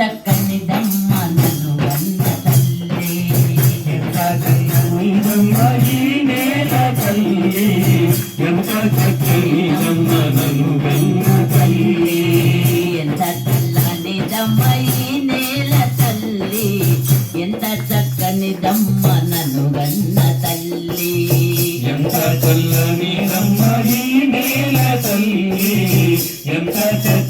చక్కని దమ్మ నన్ను వంద తల్లి ఎంత చక్కని దమ్మ నన్ను వెన్న తల్లి ఎంత చల్లని దమ్మై నేల తల్లి ఎంత చక్కని దమ్మ నన్ను తల్లి ఎంత చల్లని దమ్మై నేల తల్లి ఎంత చక్క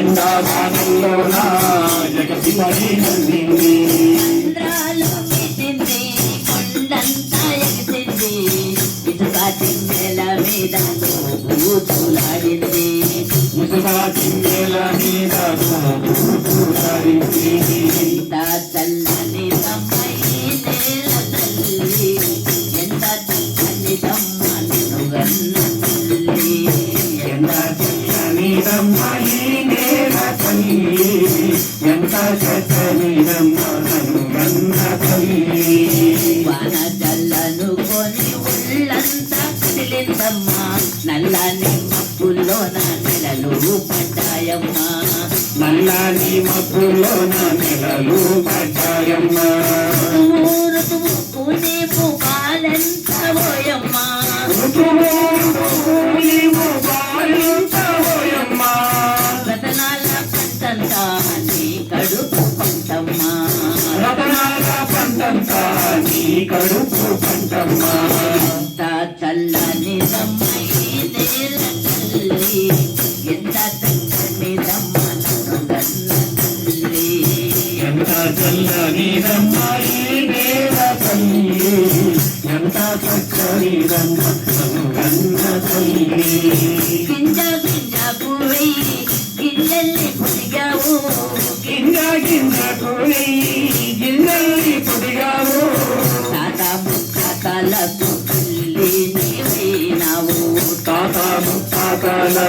ఎండాకాలంలోన జగతి మరీ నల్లింది చంద్రాలు మెదింది కొండంతా ఎగిసింది ఇటుకాటి నేల మీద భూతులాడింది ముసుకాటి నేల మీద భూతులాడింది వనజల్లను కొని ఒళ్ళంతా కదిలిందమ్మా. నల్లని మప్పుల్లో నా నెలలు పడ్డాయమ్మా. నల్లని మప్పుల్లో నా నెలలు పడ్డాయమ్మా. కడుపు పంటమ్మ చల్లని ఎంత చల్లని ఎంత చల్లని ఎంత చక్కని రంగ తల్లి.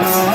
Christ.